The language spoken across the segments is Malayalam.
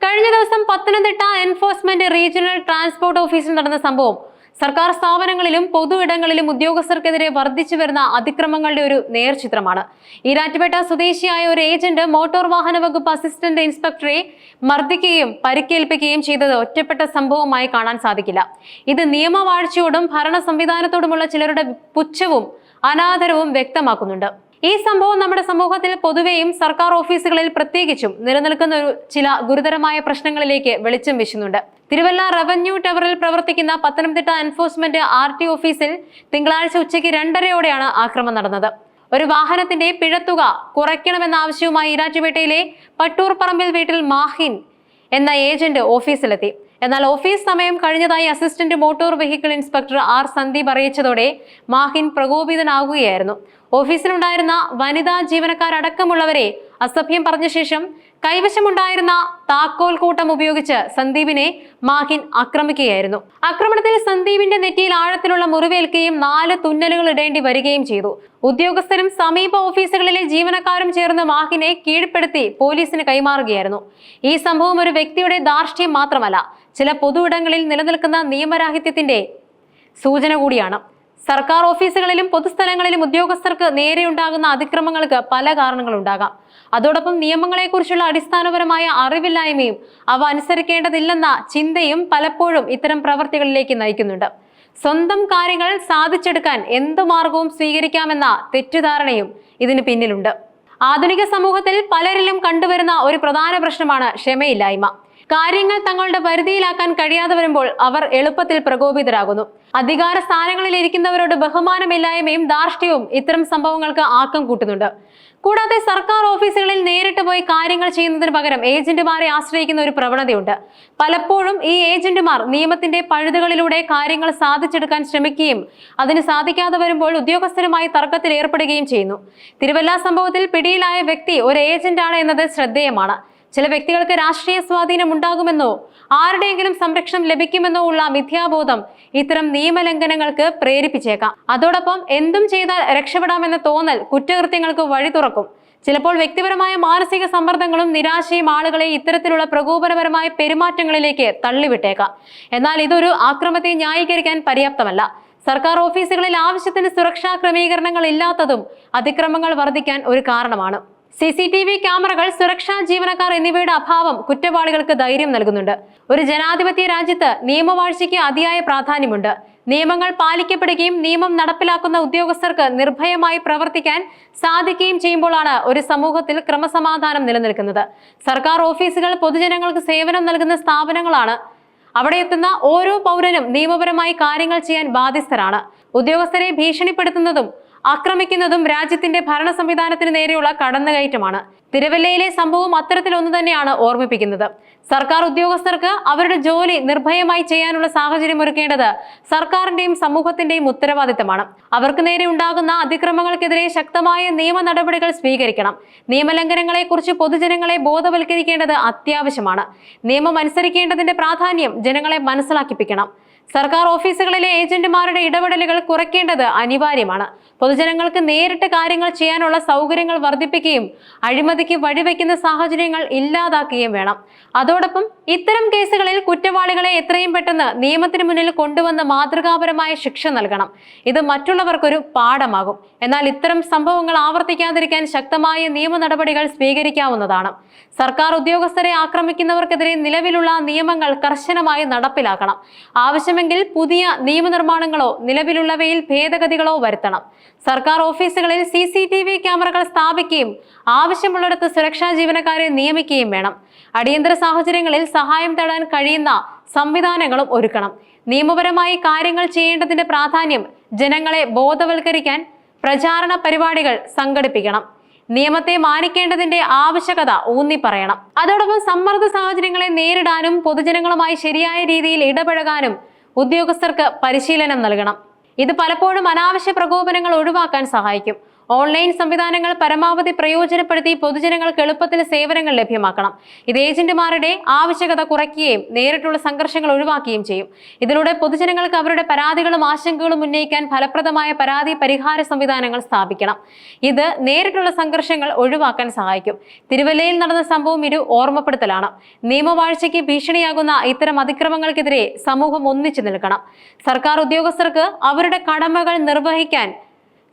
കഴിഞ്ഞ ദിവസം പത്തനംതിട്ട എൻഫോഴ്സ്മെന്റ് റീജിയണൽ ട്രാൻസ്പോർട്ട് ഓഫീസിൽ നടന്ന സംഭവം. സർക്കാർ സ്ഥാപനങ്ങളിലും പൊതു ഇടങ്ങളിലും ഉദ്യോഗസ്ഥർക്കെതിരെ വർദ്ധിച്ചു വരുന്ന അതിക്രമങ്ങളുടെ ഒരു നേർചിത്രമാണ്. ഈരാറ്റുപേട്ട സ്വദേശിയായ ഒരു ഏജന്റ് മോട്ടോർ വാഹന വകുപ്പ് അസിസ്റ്റന്റ് ഇൻസ്പെക്ടറെ മർദ്ദിക്കുകയും പരിക്കേൽപ്പിക്കുകയും ചെയ്തത് ഒറ്റപ്പെട്ട സംഭവമായി കാണാൻ സാധിക്കില്ല. ഇത് നിയമവാഴ്ചയോടും ഭരണ സംവിധാനത്തോടുമുള്ള ചിലരുടെ പുച്ഛവും അനാദരവും വ്യക്തമാക്കുന്നുണ്ട്. ഈ സംഭവം നമ്മുടെ സമൂഹത്തിൽ പൊതുവെയും സർക്കാർ ഓഫീസുകളിൽ പ്രത്യേകിച്ചും നിലനിൽക്കുന്ന ഒരു ചില ഗുരുതരമായ പ്രശ്നങ്ങളിലേക്ക് വെളിച്ചം വീശുന്നുണ്ട്. തിരുവല്ല റവന്യൂ ടവറിൽ പ്രവർത്തിക്കുന്ന പത്തനംതിട്ട എൻഫോഴ്സ്മെന്റ് ആർ ടി ഓഫീസിൽ തിങ്കളാഴ്ച ഉച്ചയ്ക്ക് രണ്ടരയോടെയാണ് ആക്രമണം നടന്നത്. ഒരു വാഹനത്തിന്റെ പിഴത്തുക കുറയ്ക്കണമെന്ന ഈരാറ്റുപേട്ടയിലെ പട്ടൂർ പറമ്പിൽ വീട്ടിൽ മാഹിൻ എന്ന ഏജന്റ് ഓഫീസിലെത്തി. എന്നാൽ ഓഫീസ് സമയം കഴിഞ്ഞതായി assistant motor vehicle inspector R Sandeep അറിയിച്ചതോടെ Mahin പ്രകോപിതനാകുകയായിരുന്നു. ഓഫീസിലുണ്ടായിരുന്ന വനിതാ ജീവനക്കാരടക്കമുള്ളവരെ അസഭ്യം പറഞ്ഞ ശേഷം കൈവശമുണ്ടായിരുന്ന താക്കോൽ കൂട്ടം ഉപയോഗിച്ച് സന്ദീപിനെ മാഹിൻ ആക്രമിക്കുകയായിരുന്നു. ആക്രമണത്തിൽ സന്ദീപിന്റെ നെറ്റിയിൽ ആഴത്തിലുള്ള മുറിവേൽക്കുകയും നാല് തുന്നലുകൾ ഇടേണ്ടി വരികയും ചെയ്തു. ഉദ്യോഗസ്ഥരും സമീപ ഓഫീസുകളിലെ ജീവനക്കാരും ചേർന്ന് മാഹിനെ കീഴ്പ്പെടുത്തി പോലീസിന് കൈമാറുകയായിരുന്നു. ഈ സംഭവം ഒരു വ്യക്തിയുടെ ദാർഷ്ട്യം മാത്രമല്ല ചില പൊതു ഇടങ്ങളിൽ നിലനിൽക്കുന്ന നിയമരാഹിത്യത്തിന്റെ സൂചന കൂടിയാണ്. സർക്കാർ ഓഫീസുകളിലും പൊതുസ്ഥലങ്ങളിലും ഉദ്യോഗസ്ഥർക്ക് നേരെയുണ്ടാകുന്ന അതിക്രമങ്ങൾക്ക് പല കാരണങ്ങളുണ്ടാകാം. അതോടൊപ്പം നിയമങ്ങളെക്കുറിച്ചുള്ള അടിസ്ഥാനപരമായ അറിവില്ലായ്മയും അവ അനുസരിക്കേണ്ടതില്ലെന്ന ചിന്തയും പലപ്പോഴും ഇത്തരം പ്രവർത്തികളിലേക്ക് നയിക്കുന്നുണ്ട്. സ്വന്തം കാര്യങ്ങൾ സാധിച്ചെടുക്കാൻ എന്ത് മാർഗവും സ്വീകരിക്കാമെന്ന തെറ്റിദ്ധാരണയും ഇതിന് പിന്നിലുണ്ട്. ആധുനിക സമൂഹത്തിൽ പലരിലും കണ്ടുവരുന്ന ഒരു പ്രധാന പ്രശ്നമാണ് ക്ഷമയില്ലായ്മ. കാര്യങ്ങൾ തങ്ങളുടെ പരിധിയിലാക്കാൻ കഴിയാതെ വരുമ്പോൾ അവർ എളുപ്പത്തിൽ പ്രകോപിതരാകുന്നു. അധികാര സ്ഥാനങ്ങളിൽ ഇരിക്കുന്നവരോട് ബഹുമാനമില്ലായ്മയും ധാർഷ്ട്യവും ഇത്തരം സംഭവങ്ങൾക്ക് ആക്കം കൂട്ടുന്നുണ്ട്. കൂടാതെ സർക്കാർ ഓഫീസുകളിൽ നേരിട്ട് പോയി കാര്യങ്ങൾ ചെയ്യുന്നതിന് പകരം ഏജന്റുമാരെ ആശ്രയിക്കുന്ന ഒരു പ്രവണതയുണ്ട്. പലപ്പോഴും ഈ ഏജന്റുമാർ നിയമത്തിന്റെ പഴുതുകളിലൂടെ കാര്യങ്ങൾ സാധിച്ചെടുക്കാൻ ശ്രമിക്കുകയും അതിന് സാധിക്കാതെ വരുമ്പോൾ ഉദ്യോഗസ്ഥരുമായി തർക്കത്തിൽ ഏർപ്പെടുകയും ചെയ്യുന്നു. തിരുവല്ല സംഭവത്തിൽ പിടിയിലായ വ്യക്തി ഒരു ഏജന്റാണ് എന്നത് ശ്രദ്ധേയമാണ്. ചില വ്യക്തികൾക്ക് രാഷ്ട്രീയ സ്വാധീനം ഉണ്ടാകുമെന്നോ ആരുടെയെങ്കിലും സംരക്ഷണം ലഭിക്കുമെന്നോ ഉള്ള മിഥ്യാബോധം ഇത്തരം നിയമലംഘനങ്ങൾക്ക് പ്രേരിപ്പിച്ചേക്കാം. അതോടൊപ്പം എന്തും ചെയ്താൽ രക്ഷപ്പെടാമെന്ന തോന്നൽ കുറ്റകൃത്യങ്ങൾക്ക് വഴി തുറക്കും. ചിലപ്പോൾ വ്യക്തിപരമായ മാനസിക സമ്മർദ്ദങ്ങളും നിരാശയും ആളുകളെ ഇത്തരത്തിലുള്ള പ്രകോപനപരമായ പെരുമാറ്റങ്ങളിലേക്ക് തള്ളിവിട്ടേക്കാം. എന്നാൽ ഇതൊരു ആക്രമത്തെ ന്യായീകരിക്കാൻ പര്യാപ്തമല്ല. സർക്കാർ ഓഫീസുകളിൽ ആവശ്യത്തിന് സുരക്ഷാ ക്രമീകരണങ്ങൾ ഇല്ലാത്തതും അതിക്രമങ്ങൾ വർദ്ധിക്കാൻ ഒരു കാരണമാണ്. സി സി ടി വി ക്യാമറകൾ സുരക്ഷാ ജീവനക്കാർ എന്നിവയുടെ അഭാവം കുറ്റവാളികൾക്ക് ധൈര്യം നൽകുന്നുണ്ട്. ഒരു ജനാധിപത്യ രാജ്യത്ത് നിയമവാഴ്ചയ്ക്ക് അതിയായ പ്രാധാന്യമുണ്ട്. നിയമങ്ങൾ പാലിക്കപ്പെടുകയും നിയമം നടപ്പിലാക്കുന്ന ഉദ്യോഗസ്ഥർക്ക് നിർഭയമായി പ്രവർത്തിക്കാൻ സാധിക്കുകയും ചെയ്യുമ്പോഴാണ് ഒരു സമൂഹത്തിൽ ക്രമസമാധാനം നിലനിൽക്കുന്നത്. സർക്കാർ ഓഫീസുകൾ പൊതുജനങ്ങൾക്ക് സേവനം നൽകുന്ന സ്ഥാപനങ്ങളാണ്. അവിടെ എത്തുന്ന ഓരോ പൗരനും നിയമപരമായി കാര്യങ്ങൾ ചെയ്യാൻ ബാധ്യസ്ഥരാണ്. ഉദ്യോഗസ്ഥരെ ഭീഷണിപ്പെടുത്തുന്നതും ആക്രമിക്കുന്നതും രാജ്യത്തിന്റെ ഭരണ സംവിധാനത്തിന് നേരെയുള്ള കടന്നുകയറ്റമാണ്. തിരുവല്ലയിലെ സംഭവം അത്തരത്തിലൊന്നു തന്നെയാണ് ഓർമ്മിപ്പിക്കുന്നത്. സർക്കാർ ഉദ്യോഗസ്ഥർക്ക് അവരുടെ ജോലി നിർഭയമായി ചെയ്യാനുള്ള സാഹചര്യം ഒരുക്കേണ്ടത് സർക്കാരിന്റെയും സമൂഹത്തിന്റെയും ഉത്തരവാദിത്തമാണ്. അവർക്ക് നേരെ ഉണ്ടാകുന്ന അതിക്രമങ്ങൾക്കെതിരെ ശക്തമായ നിയമ നടപടികൾ സ്വീകരിക്കണം. നിയമലംഘനങ്ങളെക്കുറിച്ച് പൊതുജനങ്ങളെ ബോധവൽക്കരിക്കേണ്ടത് അത്യാവശ്യമാണ്. നിയമം അനുസരിക്കേണ്ടതിന്റെ പ്രാധാന്യം ജനങ്ങളെ മനസ്സിലാക്കിപ്പിക്കണം. സർക്കാർ ഓഫീസുകളിലെ ഏജന്റുമാരുടെ ഇടപെടലുകൾ കുറയ്ക്കേണ്ടത് അനിവാര്യമാണ്. പൊതുജനങ്ങൾക്ക് നേരിട്ട് കാര്യങ്ങൾ ചെയ്യാനുള്ള സൗകര്യങ്ങൾ വർദ്ധിപ്പിക്കുകയും അഴിമതിക്ക് വഴിവെക്കുന്ന സാഹചര്യങ്ങൾ ഇല്ലാതാക്കുകയും വേണം. അതോടൊപ്പം ഇത്തരം കേസുകളിൽ കുറ്റവാളികളെ എത്രയും പെട്ടെന്ന് നിയമത്തിന് മുന്നിൽ കൊണ്ടുവന്ന് മാതൃകാപരമായ ശിക്ഷ നൽകണം. ഇത് മറ്റുള്ളവർക്കൊരു പാഠമാകും. എന്നാൽ ഇത്തരം സംഭവങ്ങൾ ആവർത്തിക്കാതിരിക്കാൻ ശക്തമായ നിയമ നടപടികൾ സ്വീകരിക്കാവുന്നതാണ്. സർക്കാർ ഉദ്യോഗസ്ഥരെ ആക്രമിക്കുന്നവർക്കെതിരെ നിലവിലുള്ള നിയമങ്ങൾ കർശനമായി നടപ്പിലാക്കണം. ആവശ്യമെങ്കിൽ പുതിയ നിയമനിർമ്മാണങ്ങളോ നിലവിലുള്ളവയിൽ ഭേദഗതികളോ വരുത്തണം. സർക്കാർ ഓഫീസുകളിൽ സി സി ടി വി ക്യാമറകൾ സ്ഥാപിക്കുകയും ആവശ്യമുള്ളിടത്ത് സുരക്ഷാ ജീവനക്കാരെ നിയമിക്കുകയും വേണം. അടിയന്തര സാഹചര്യങ്ങളിൽ സഹായം തേടാൻ കഴിയുന്ന സംവിധാനങ്ങളും ഒരുക്കണം. നിയമപരമായി കാര്യങ്ങൾ ചെയ്യേണ്ടതിന്റെ പ്രാധാന്യം ജനങ്ങളെ ബോധവൽക്കരിക്കാൻ പ്രചാരണ പരിപാടികൾ സംഘടിപ്പിക്കണം. നിയമത്തെ മാനിക്കേണ്ടതിന്റെ ആവശ്യകത ഊന്നി പറയണം അതോടൊപ്പം സമ്മർദ്ദ സാഹചര്യങ്ങളെ നേരിടാനും പൊതുജനങ്ങളുമായി ശരിയായ രീതിയിൽ ഇടപഴകാനും ഉദ്യോഗസ്ഥർക്ക് പരിശീലനം നൽകണം. ഇത് പലപ്പോഴും അനാവശ്യ പ്രകോപനങ്ങൾ ഒഴിവാക്കാൻ സഹായിക്കും. ഓൺലൈൻ സംവിധാനങ്ങൾ പരമാവധി പ്രയോജനപ്പെടുത്തി പൊതുജനങ്ങൾക്ക് എളുപ്പത്തിൽ സേവനങ്ങൾ ലഭ്യമാക്കണം. ഇത് ഏജന്റുമാരുടെ ആവശ്യകത കുറയ്ക്കുകയും നേരിട്ടുള്ള സംഘർഷങ്ങൾ ഒഴിവാക്കുകയും ചെയ്യും. ഇതിലൂടെ പൊതുജനങ്ങൾക്ക് അവരുടെ പരാതികളും ആശങ്കകളും ഉന്നയിക്കാൻ ഫലപ്രദമായ പരാതി പരിഹാര സംവിധാനങ്ങൾ സ്ഥാപിക്കണം. ഇത് നേരിട്ടുള്ള സംഘർഷങ്ങൾ ഒഴിവാക്കാൻ സഹായിക്കും. തിരുവല്ലയിൽ നടന്ന സംഭവം ഒരു ഓർമ്മപ്പെടുത്തലാണ്. നിയമവാഴ്ചയ്ക്ക് ഭീഷണിയാകുന്ന ഇത്തരം അതിക്രമങ്ങൾക്കെതിരെ സമൂഹം ഒന്നിച്ചു നിൽക്കണം. സർക്കാർ ഉദ്യോഗസ്ഥർക്ക് അവരുടെ കടമകൾ നിർവഹിക്കാൻ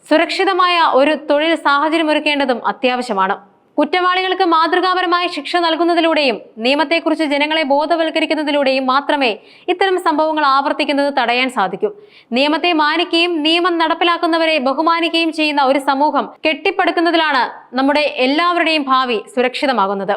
സുരക്ഷിതമായ ഒരു തൊഴിൽ സാഹചര്യം ഒരുക്കേണ്ടതും അത്യാവശ്യമാണ്. കുറ്റവാളികൾക്ക് മാതൃകാപരമായ ശിക്ഷ നൽകുന്നതിലൂടെയും നിയമത്തെക്കുറിച്ച് ജനങ്ങളെ ബോധവൽക്കരിക്കുന്നതിലൂടെയും മാത്രമേ ഇത്തരം സംഭവങ്ങൾ ആവർത്തിക്കുന്നത് തടയാൻ സാധിക്കൂ. നിയമത്തെ മാനിക്കുകയും നിയമം നടപ്പിലാക്കുന്നവരെ ബഹുമാനിക്കുകയും ചെയ്യുന്ന ഒരു സമൂഹം കെട്ടിപ്പടുക്കുന്നതിലാണ് നമ്മുടെ എല്ലാവരുടെയും ഭാവി സുരക്ഷിതമാകുന്നത്.